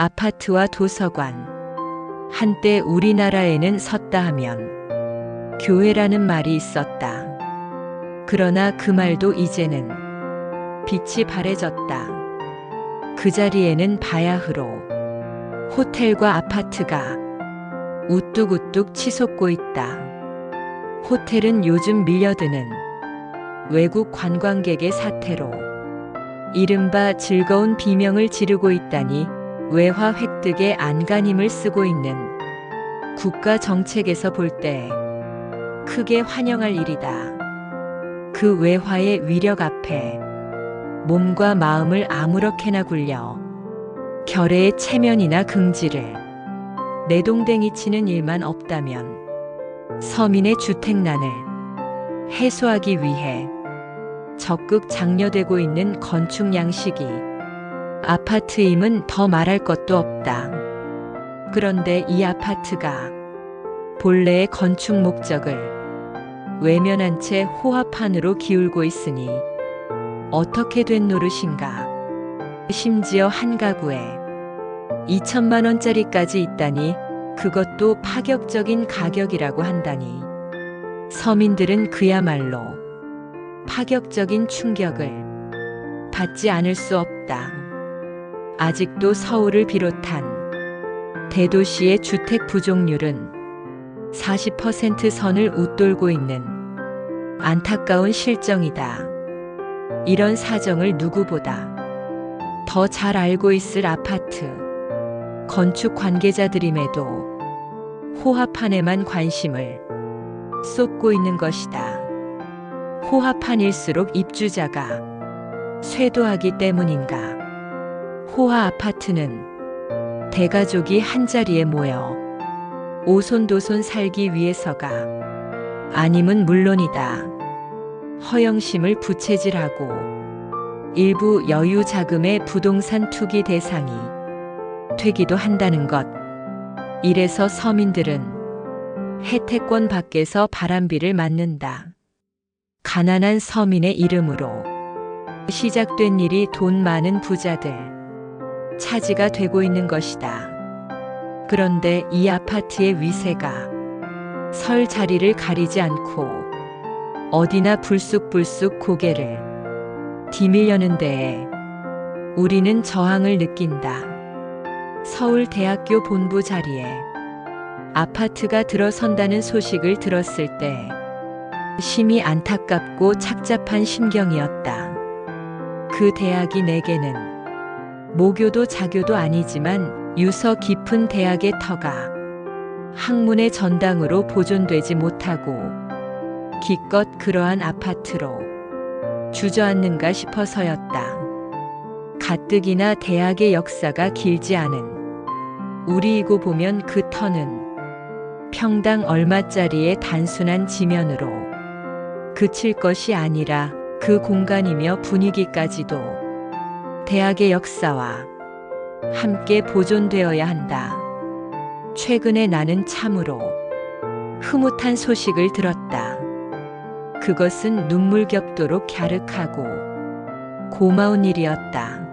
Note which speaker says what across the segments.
Speaker 1: 아파트와 도서관. 한때 우리나라에는 섰다 하면 교회라는 말이 있었다. 그러나 그 말도 이제는 빛이 바래졌다. 그 자리에는 바야흐로 호텔과 아파트가 우뚝우뚝 치솟고 있다. 호텔은 요즘 밀려드는 외국 관광객의 사태로 이른바 즐거운 비명을 지르고 있다니 외화 획득에 안간힘을 쓰고 있는 국가 정책에서 볼 때 크게 환영할 일이다. 그 외화의 위력 앞에 몸과 마음을 아무렇게나 굴려 결의의 체면이나 긍지를 내동댕이 치는 일만 없다면 서민의 주택난을 해소하기 위해 적극 장려되고 있는 건축 양식이 아파트임은 더 말할 것도 없다. 그런데 이 아파트가 본래의 건축 목적을 외면한 채 호화판으로 기울고 있으니 어떻게 된 노릇인가. 심지어 한 가구에 2천만 원짜리까지 있다니 그것도 파격적인 가격이라고 한다니 서민들은 그야말로 파격적인 충격을 받지 않을 수 없다. 아직도 서울을 비롯한 대도시의 주택 부족률은 40% 선을 웃돌고 있는 안타까운 실정이다. 이런 사정을 누구보다 더 잘 알고 있을 아파트 건축 관계자들임에도 호화판에만 관심을 쏟고 있는 것이다. 호화판일수록 입주자가 쇄도하기 때문인가. 호화 아파트는 대가족이 한자리에 모여 오손도손 살기 위해서가 아님은 물론이다. 허영심을 부채질하고 일부 여유 자금의 부동산 투기 대상이 되기도 한다는 것. 이래서 서민들은 혜택권 밖에서 바람비를 맞는다. 가난한 서민의 이름으로 시작된 일이 돈 많은 부자들 차지가 되고 있는 것이다. 그런데 이 아파트의 위세가 설 자리를 가리지 않고 어디나 불쑥불쑥 고개를 디밀려는 데에 우리는 저항을 느낀다. 서울대학교 본부 자리에 아파트가 들어선다는 소식을 들었을 때 심히 안타깝고 착잡한 심경이었다. 그 대학이 내게는 모교도 자교도 아니지만 유서 깊은 대학의 터가 학문의 전당으로 보존되지 못하고 기껏 그러한 아파트로 주저앉는가 싶어서였다. 가뜩이나 대학의 역사가 길지 않은 우리이고 보면 그 터는 평당 얼마짜리의 단순한 지면으로 그칠 것이 아니라 그 공간이며 분위기까지도 대학의 역사와 함께 보존되어야 한다. 최근에 나는 참으로 흐뭇한 소식을 들었다. 그것은 눈물겹도록 갸륵하고 고마운 일이었다.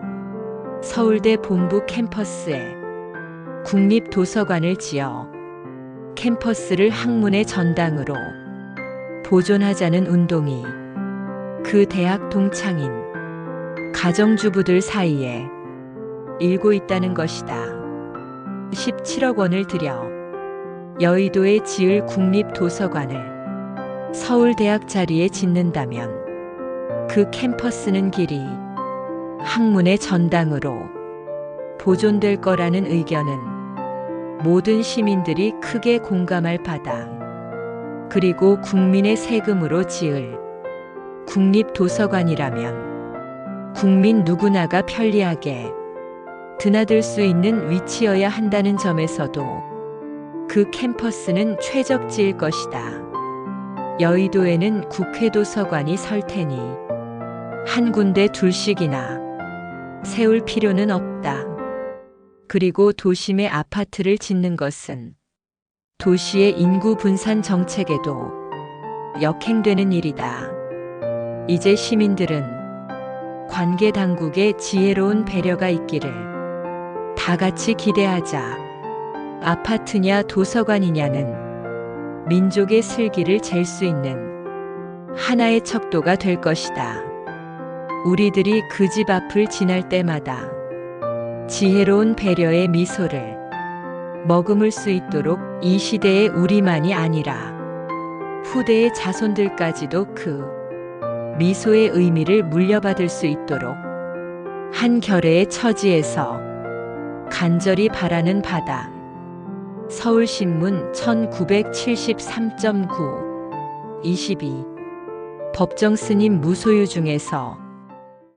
Speaker 1: 서울대 본부 캠퍼스에 국립도서관을 지어 캠퍼스를 학문의 전당으로 보존하자는 운동이 그 대학 동창인 가정주부들 사이에 일고 있다는 것이다. 17억 원을 들여 여의도에 지을 국립도서관을 서울대학 자리에 짓는다면 그 캠퍼스는 길이 학문의 전당으로 보존될 거라는 의견은 모든 시민들이 크게 공감할 바다. 그리고 국민의 세금으로 지을 국립도서관이라면 국민 누구나가 편리하게 드나들 수 있는 위치여야 한다는 점에서도 그 캠퍼스는 최적지일 것이다. 여의도에는 국회도서관이 설 테니 한 군데 둘씩이나 세울 필요는 없다. 그리고 도심에 아파트를 짓는 것은 도시의 인구 분산 정책에도 역행되는 일이다. 이제 시민들은 관계 당국의 지혜로운 배려가 있기를 다 같이 기대하자. 아파트냐 도서관이냐는 민족의 슬기를 잴 수 있는 하나의 척도가 될 것이다. 우리들이 그 집 앞을 지날 때마다 지혜로운 배려의 미소를 머금을 수 있도록 이 시대의 우리만이 아니라 후대의 자손들까지도 그 미소의 의미를 물려받을 수 있도록. 한 결의의 처지에서 간절히 바라는 바다. 서울신문 1973.9 22 법정 스님 무소유 중에서